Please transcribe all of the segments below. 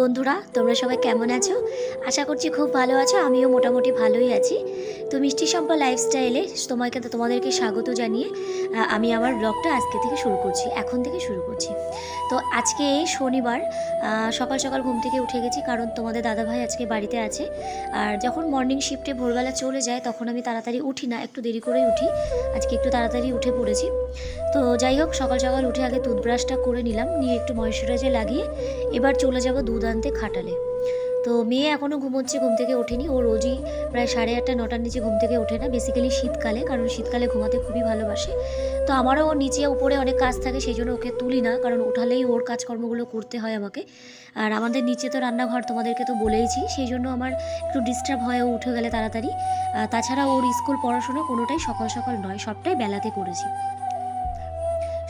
বন্ধুরা, তোমরা সবাই কেমন আছো? আশা করছি খুব ভালো আছো, আমিও মোটামুটি ভালোই আছি। তো মিষ্টি সম্পা লাইফস্টাইলে তোমাকে তোমাদেরকে স্বাগত জানিয়ে আমি আমার ব্লগটা আজকে থেকে শুরু করছি, এখন থেকে শুরু করছি। তো আজকে শনিবার সকাল সকাল ঘুম থেকে উঠে গেছি কারণ তোমাদের দাদাভাই আজকে বাড়িতে আছে। আর যখন মর্নিং শিফটে ভোরবেলা চলে যায়, তখন আমি তাড়াতাড়ি উঠি না, একটু দেরি করেই উঠি। আজকে একটু তাড়াতাড়ি উঠে পড়েছি। তো যাই হোক, সকাল সকাল উঠে আগে টুথব্রাশটা করে নিলাম, নিয়ে একটু ময়শ্চারাইজার লাগিয়ে, এবার চলে যাব দুধ আনতে খাটালে। তো মেয়ে এখনও ঘুমোচ্ছে, ঘুম থেকে ওঠেনি। ও রোজই প্রায় সাড়ে আটটা, নটার নিচে ঘুম থেকে ওঠে না বেসিক্যালি শীতকালে, কারণ শীতকালে ঘুমাতে খুবই ভালোবাসে। তো আমারও ওর নিচে উপরে অনেক কাজ থাকে, সেই জন্য ওকে তুলি না, কারণ উঠালেই ওর কাজকর্মগুলো করতে হয় আমাকে। আর আমাদের নিচে তো রান্নাঘর, তোমাদেরকে তো বলেইছি, সেই জন্য আমার একটু ডিস্টার্ব হয়, ও উঠে গেলে তাড়াতাড়ি। তাছাড়া ওর স্কুল পড়াশোনা কোনোটাই সকাল সকাল নয়, সবটাই বেলাতে করেছি।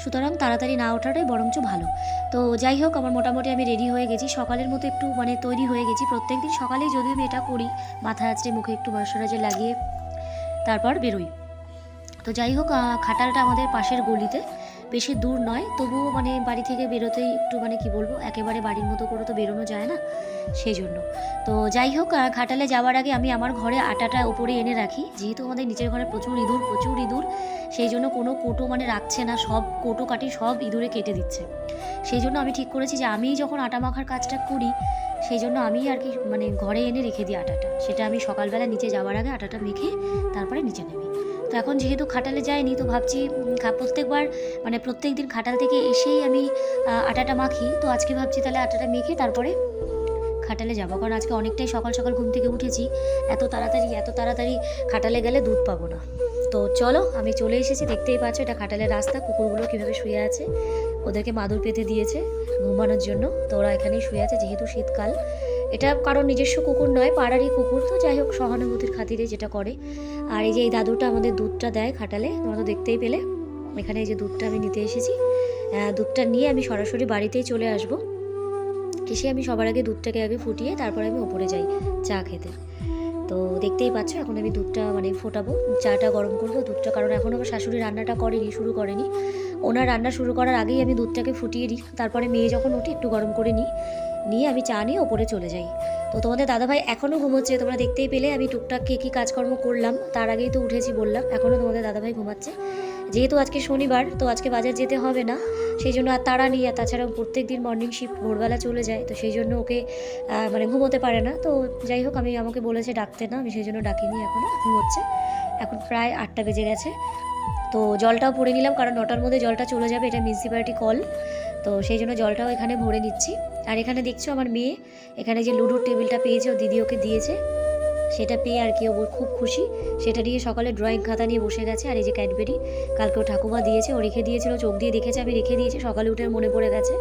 সুতরাং তাড়াতাড়ি না ওঠাটাই বরঞ্চ ভালো। তো যাই হোক, আমার মোটামুটি আমি রেডি হয়ে গেছি। সকালের মতো একটু মানে তৈরি হয়ে গেছি। প্রত্যেক দিন সকালেই যদি আমি এটা করি, মাথা আঁচড়ে মুখে একটু ময়শ্চারাইজার লাগিয়ে তারপর বেরোই। তো যাই হোক খাটালটা আমাদের পাশের গলিতে। বেশি দূর নয়, তবুও মানে বাড়ি থেকে বেরোতেই একটু মানে কি বলব, একেবারে বাড়ির মতো করে তো বেরোনো যায় না সেই জন্য তো যাই হোক খাটালে যাওয়ার আগে আমি আমার ঘরে আটাটা উপরে এনে রাখি, যেহেতু আমাদের নিচের ঘরে প্রচুর ইঁদুর প্রচুর ইঁদুর সেই জন্য কোনো কোটো মানে রাখছে না, সব কোটো কাটি সব ইঁদুরে কেটে দিচ্ছে। সেই জন্য আমি ঠিক করেছি যে আমি যখন আটা মাখার কাজটা করি সেই জন্য আমি আর কি মানে ঘরে এনে রেখে দিই আটাটা। সেটা আমি সকালবেলা নিচে যাওয়ার আগে আটাটা মেখে তারপরে নিচে নেবি তো এখন যেহেতু খাটালে যায়নি, তো ভাবছি প্রত্যেকবার মানে প্রত্যেক দিন খাটাল থেকে এসেই আমি আটাটা মাখি। তো আজকে ভাবছি তাহলে আটাটা মেখে তারপরে খাটালে যাব। কারণ আজকে অনেকটাই সকাল সকাল ঘুম থেকে উঠেছি। এত তাড়াতাড়ি এত তাড়াতাড়ি খাটালে গেলে দুধ পাবো না। তো চলো, আমি চলে এসেছি। দেখতেই পাচ্ছ এটা খাটালের রাস্তা, কুকুরগুলো কীভাবে শুয়ে আছে। ওদেরকে মাদুর পেতে দিয়েছে ঘুমানোর জন্য। তো ওরা এখানেই শুয়ে আছে, যেহেতু শীতকাল। এটা কারোর নিজস্ব কুকুর নয়, পাড়ারই কুকুর, তো যাই হোক, সহানুভূতির খাতিরে যেটা করে। আর এই যে এই দাদুটা আমাদের দুধটা দেয় খাটালে, তোমরা তো দেখতেই পেলে, এখানে এই যে দুধটা আমি নিতে এসেছি। দুধটা নিয়ে আমি সরাসরি বাড়িতেই চলে আসব। এসে আমি সবার আগে দুধটাকে আগে ফুটিয়ে তারপরে আমি ওপরে যাই চা খেতে। তো দেখতেই পাচ্ছ, এখন আমি দুধটা মানে ফোটাবো। চাটা গরম করব দুধটা, কারণ এখন আমার শাশুড়ি রান্নাটা করেনি, শুরু করেনি। ওনার রান্না শুরু করার আগেই আমি দুধটাকে ফুটিয়ে দিই তারপরে মেয়ে যখন উঠি একটু গরম করে নিই। নিয়ে আমি চা নিয়ে ওপরে চলে যাই। তো তোমাদের দাদাভাই এখনও ঘুমোচ্ছে, তোমরা দেখতেই পেলে আমি টুকটাক কী কী কাজকর্ম করলাম, তার আগেই তো উঠেছি বললাম এখনও তোমাদের দাদাভাই ঘুমাচ্ছে। যেহেতু আজকে শনিবার, তো আজকে বাজার যেতে হবে না, সেই জন্য আর তাড়া নিয়ে আর তাছাড়াও প্রত্যেক দিন মর্নিং শিফট ভোরবেলা চলে যায়, তো সেই জন্য ওকে মানে ঘুমোতে পারে না। তো যাই হোক, আমি আমাকে বলেছে ডাকতে না, আমি সেই জন্য ডাকিনি এখনও ঘুমোচ্ছে। এখন প্রায় আটটা বেজে গেছে। তো জলটাও পড়ে নিলাম, কারণ নটার মধ্যে জলটা চলে যাবে, এটা মিউনিসিপ্যালিটি কল তো সেই জন্য জলটাও এখানে ভরে নিচ্ছি। আর এখানে দেখছ আমার মেয়ে, এখানে যে লুডোর টেবিলটা পেয়েছে, ও দিদি ওকে দিয়েছে। সেটা পেয়ে আর কি ও খুব খুশি। সেটা নিয়ে সকালে ড্রয়িং খাতা নিয়ে বসে গেছে। আর এই যে ক্যাডবেরি কালকে ও ঠাকুমা দিয়েছে। ও রেখে দিয়েছিল, চোখ দিয়ে দেখেছে, আমি রেখে দিয়েছি। সকালে উঠে মনে পড়ে গেছে।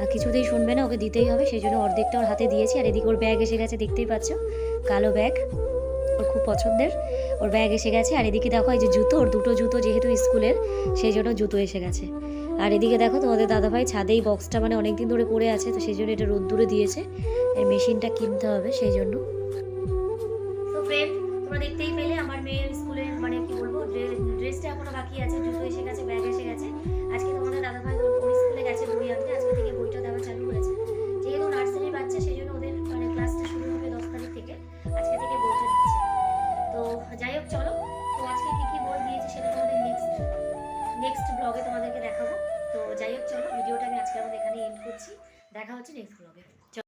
আর কিছুতেই শুনবে না, ওকে দিতেই হবে। সেই জন্য অর্ধেকটা ওর হাতে দিয়েছি। আর এদিকে ওর ব্যাগ এসে গেছে, দেখতেই পাচ্ছ। কালো ব্যাগ ওর খুব পছন্দের। ওর ব্যাগ এসে গেছে। আর এদিকে দেখো, এই যে জুতো, ওর দুটো জুতো যেহেতু স্কুলের, সেই জন্য জুতো এসে গেছে। আর এদিকে দেখো তোমাদের দাদাভাই ছাদেই বক্সটা মানে অনেকদিন ধরে পড়ে আছে, তো সেই জন্য এটা রোদ্দুরে দিয়েছে। এর মেশিনটা কিনতে হবে সেই জন্য। তো দেখতেই পেলে, আমার মেয়ের স্কুলের মানে কি বলব ড্রেসটা এখনও বাকি আছে। তোমাদেরকে দেখাবো তো যাই হোক চলো